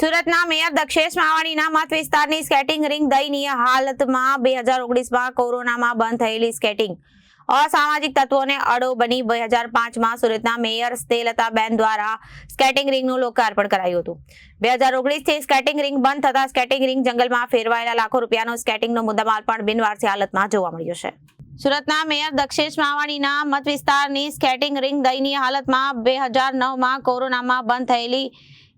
સુરતના મેયર દક્ષેશ માવાણીના મત વિસ્તારની સ્કેટિંગ રિંગ દયનીય હાલતમાં બે હજાર ઓગણીસમાં કોરોનામાં બંધ થયેલી સ્કેટિંગ અસામાજિક તત્વોને અડો બની બે હજાર પાંચમાં સુરતના મેયર સ્તેલતાબેન દ્વારા સ્કેટિંગ રિંગનું લોકાર્પણ કરાયું હતું. બે હજાર ઓગણીસથી સ્કેટિંગ રિંગ બંધ થતા સ્કેટિંગ રિંગ જંગલમાં ફેરવાયેલા લાખો રૂપિયાનો સ્કેટિંગનો મુદ્દામાલ પણ બિનવારસી હાલતમાં જોવા મળ્યો છે. સુરતના મેયર દક્ષેશ માવાણીના મત વિસ્તારની સ્કેટિંગ રિંગ દયનીય હાલતમાં બે હજાર નવમાં કોરોનામાં બંધ થયેલી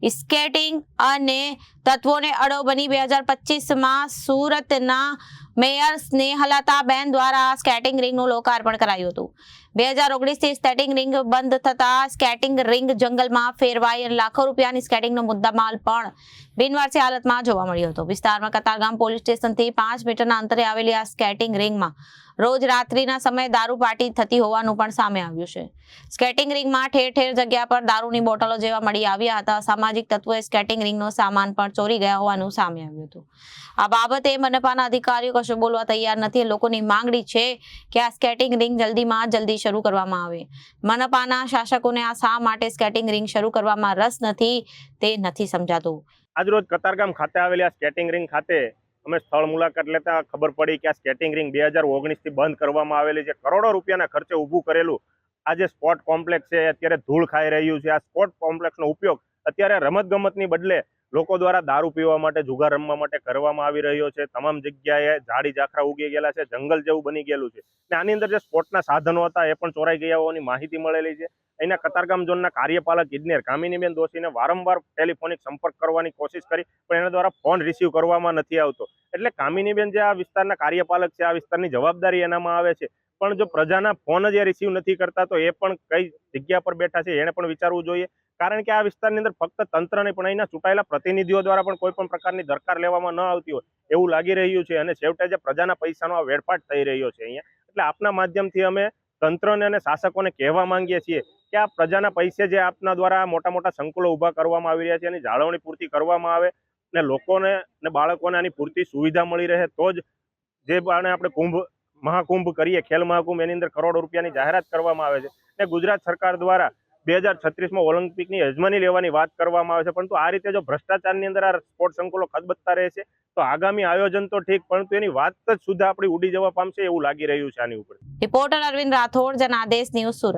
સ્કેટિંગ અને તત્વોને અડો બની બે હજાર પચીસમાં સુરતના મેયર સ્નેહલતાબેન દ્વારા સ્કેટિંગ રિંગનું લોકાર્પણ કરાયું હતું. બે હજાર ઓગણીસથી સ્કેટિંગ રિંગ બંધ થતા સ્કેટિંગ રિંગ જંગલમાં ફેરવાઈ અને લાખો રૂપિયાની સ્કેટિંગનો મુદ્દામાલ પણ બિનવારસી હાલતમાં જોવા મળ્યો હતો. વિસ્તારમાં કતારગામ પોલીસ સ્ટેશનથી પાંચ મીટરના અંતરે આવેલી આ સ્કેટિંગ રિંગમાં રોજ રાત્રિના સમયે દારૂ પાર્ટી થતી હોવાનું પણ સામે આવ્યું છે. સ્કેટિંગ રિંગમાં ઠેર ઠેર જગ્યા પર દારૂની બોટલો જેવા મળી આવ્યા હતા. સામાજિક તત્વોએ સ્કેટિંગ રિંગનો સામાન પણ ચોરી ગયા હોવાનું સામે આવ્યું હતું. આ બાબતે મનપાના અધિકારીઓ કશું બોલવા તૈયાર નથી. લોકોની માંગણી છે કે આ સ્કેટિંગ રિંગ જલ્દીમાં જલ્દી શરૂ કરવામાં આવે. મનપાના શાસકોને આ શા માટે સ્કેટિંગ રિંગ શરૂ કરવામાં રસ નથી તે નથી સમજાતું. આજરોજ કતારગામ ખાતે આવેલી આ સ્કેટિંગ રિંગ ખાતે અમે સ્થળ મુલાકાત લેતા ખબર પડી કે આ સ્કેટિંગ રિંગ બે હજાર ઓગણીસથી બંધ કરવામાં આવેલી છે. કરોડો રૂપિયાના ખર્ચે ઊભું કરેલું. આ જે સ્પોર્ટ કોમ્પ્લેક્સ છે અત્યારે ધૂળ ખાઈ રહ્યું છે. આ સ્પોર્ટ કોમ્પ્લેક્સનો ઉપયોગ અત્યારે રમતગમતની બદલે લોકો દ્વારા દારૂ પીવા માટે, જુગાર રમવા માટે કરવામાં આવી રહ્યો છે. તમામ જગ્યાએ ઝાડી ઝાખરા ઉગી ગયેલા છે. જંગલ જેવું બની ગયેલું છે. ને આની અંદર જે સ્પોર્ટના સાધનો હતા, એ પણ ચોરાઈ ગયા હોવાની માહિતી મળેલી છે. અહીંના કતારગામ ઝોનના કાર્યપાલક ઇજનેર કામિનીબેન દોશીને વારંવાર ટેલિફોનિક સંપર્ક કરવાની કોશિશ કરી, પણ એના દ્વારા ફોન રિસીવ કરવામાં નથી આવતો. એટલે કામિનીબેન જે આ વિસ્તારના કાર્યપાલક છે, આ વિસ્તારની જવાબદારી એનામાં આવે છે. પણ જો પ્રજાના ફોન જ રિસીવ નથી કરતા, તો એ પણ કઈ જગ્યા પર બેઠા છે, એને પણ વિચારવું જોઈએ. કારણ કે આ વિસ્તારની અંદર ફક્ત તંત્ર નહીં પણ અહીંના ચૂંટાયેલા પ્રતિનિધિઓ દ્વારા પણ કોઈ પણ પ્રકારની દરકાર લેવામાં ન આવતી હોય એવું લાગી રહ્યું છે અને છેવટે જે પ્રજાના પૈસાનો આ વેડફાટ થઈ રહ્યો છે અહીંયા. એટલે આપના માધ્યમથી અમે તંત્રને અને શાસકોને કહેવા માંગીએ છીએ કે આ પ્રજાના પૈસે જે આપના દ્વારા મોટા મોટા સંકુલો ઊભા કરવામાં આવી રહ્યા છે, એની જાળવણી પૂરતી કરવામાં આવે ને લોકોને ને બાળકોને આની પૂરતી સુવિધા મળી રહે, તો જ જે બાણે આપણે કુંભ, મહાકુંભ કરીએ, ખેલ મહાકુંભ, એની અંદર કરોડો રૂપિયાની જાહેરાત કરવામાં આવે છે. ને ગુજરાત સરકાર દ્વારા બે હજાર છત્રીસમાં ઓલિમ્પિકની યજમાની લેવાની વાત કરવામાં આવે છે. પરંતુ આ રીતે જો ભ્રષ્ટાચારની અંદર આ સ્પોર્ટ સંકુલો ખદબદતા રહેશે તો આગામી આયોજન તો ઠીક, પરંતુ એની વાત જ સુધા આપણી ઉડી જવા પામશે એવું લાગી રહ્યું છે આની ઉપર. Reporter Arvind Rathod, Janadesh news Surat.